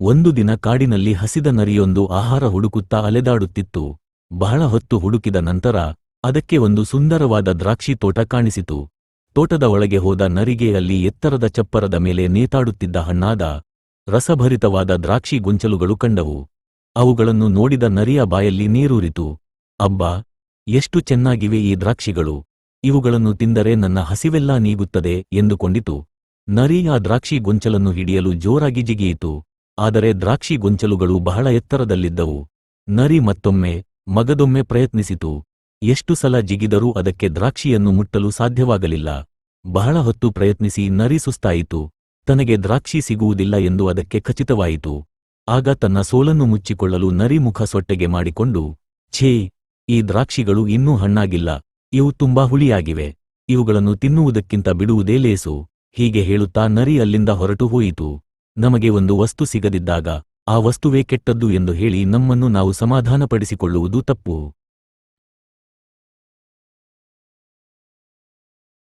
ಒಂದು ದಿನ ಕಾಡಿನಲ್ಲಿ ಹಸಿದ ನರಿಯೊಂದು ಆಹಾರ ಹುಡುಕುತ್ತಾ ಅಲೆದಾಡುತ್ತಿತ್ತು. ಬಹಳ ಹೊತ್ತು ಹುಡುಕಿದ ನಂತರ ಅದಕ್ಕೆ ಒಂದು ಸುಂದರವಾದ ದ್ರಾಕ್ಷಿ ತೋಟ ಕಾಣಿಸಿತು. ತೋಟದ ಒಳಗೆ ಹೋದ ನರಿಗೆ ಅಲ್ಲಿ ಎತ್ತರದ ಚಪ್ಪರದ ಮೇಲೆ ನೇತಾಡುತ್ತಿದ್ದ ಹಣ್ಣಾದ ರಸಭರಿತವಾದ ದ್ರಾಕ್ಷಿ ಗೊಂಚಲುಗಳು ಕಂಡವು. ಅವುಗಳನ್ನು ನೋಡಿದ ನರಿಯ ಬಾಯಲ್ಲಿ ನೀರೂರಿತು. ಅಬ್ಬಾ, ಎಷ್ಟು ಚೆನ್ನಾಗಿವೆ ಈ ದ್ರಾಕ್ಷಿಗಳು. ಇವುಗಳನ್ನು ತಿಂದರೆ ನನ್ನ ಹಸಿವೆಲ್ಲಾ ನೀಗುತ್ತದೆ ಎಂದುಕೊಂಡಿತು. ನರಿ ಆ ದ್ರಾಕ್ಷಿ ಗೊಂಚಲನ್ನು ಹಿಡಿಯಲು ಜೋರಾಗಿ ಜಿಗಿಯಿತು. ಆದರೆ ದ್ರಾಕ್ಷಿ ಗೊಂಚಲುಗಳು ಬಹಳ ಎತ್ತರದಲ್ಲಿದ್ದವು. ನರಿ ಮತ್ತೊಮ್ಮೆ ಮಗದೊಮ್ಮೆ ಪ್ರಯತ್ನಿಸಿತು. ಎಷ್ಟು ಸಲ ಜಿಗಿದರೂ ಅದಕ್ಕೆ ದ್ರಾಕ್ಷಿಯನ್ನು ಮುಟ್ಟಲು ಸಾಧ್ಯವಾಗಲಿಲ್ಲ. ಬಹಳ ಹೊತ್ತು ಪ್ರಯತ್ನಿಸಿ ನರಿ ಸುಸ್ತಾಯಿತು. ತನಗೆ ದ್ರಾಕ್ಷಿ ಸಿಗುವುದಿಲ್ಲ ಎಂದು ಅದಕ್ಕೆ ಖಚಿತವಾಯಿತು. ಆಗ ತನ್ನ ಸೋಲನ್ನು ಮುಚ್ಚಿಕೊಳ್ಳಲು ನರಿ ಮುಖ ಸೊಟ್ಟೆಗೆ ಮಾಡಿಕೊಂಡು, ಛೇ, ಈ ದ್ರಾಕ್ಷಿಗಳು ಇನ್ನೂ ಹಣ್ಣಾಗಿಲ್ಲ. ಇವು ತುಂಬಾ ಹುಳಿಯಾಗಿವೆ. ಇವುಗಳನ್ನು ತಿನ್ನುವುದಕ್ಕಿಂತ ಬಿಡುವುದೇ ಲೇಸು. ಹೀಗೆ ಹೇಳುತ್ತಾ ನರಿ ಅಲ್ಲಿಂದ ಹೊರಟು ಹೋಯಿತು. ನಮಗೆ ಒಂದು ವಸ್ತು ಸಿಗದಿದ್ದಾಗ ಆ ವಸ್ತುವೇ ಕೆಟ್ಟದ್ದು ಎಂದು ಹೇಳಿ ನಮ್ಮನ್ನು ನಾವು ಸಮಾಧಾನಪಡಿಸಿಕೊಳ್ಳುವುದು ತಪ್ಪು.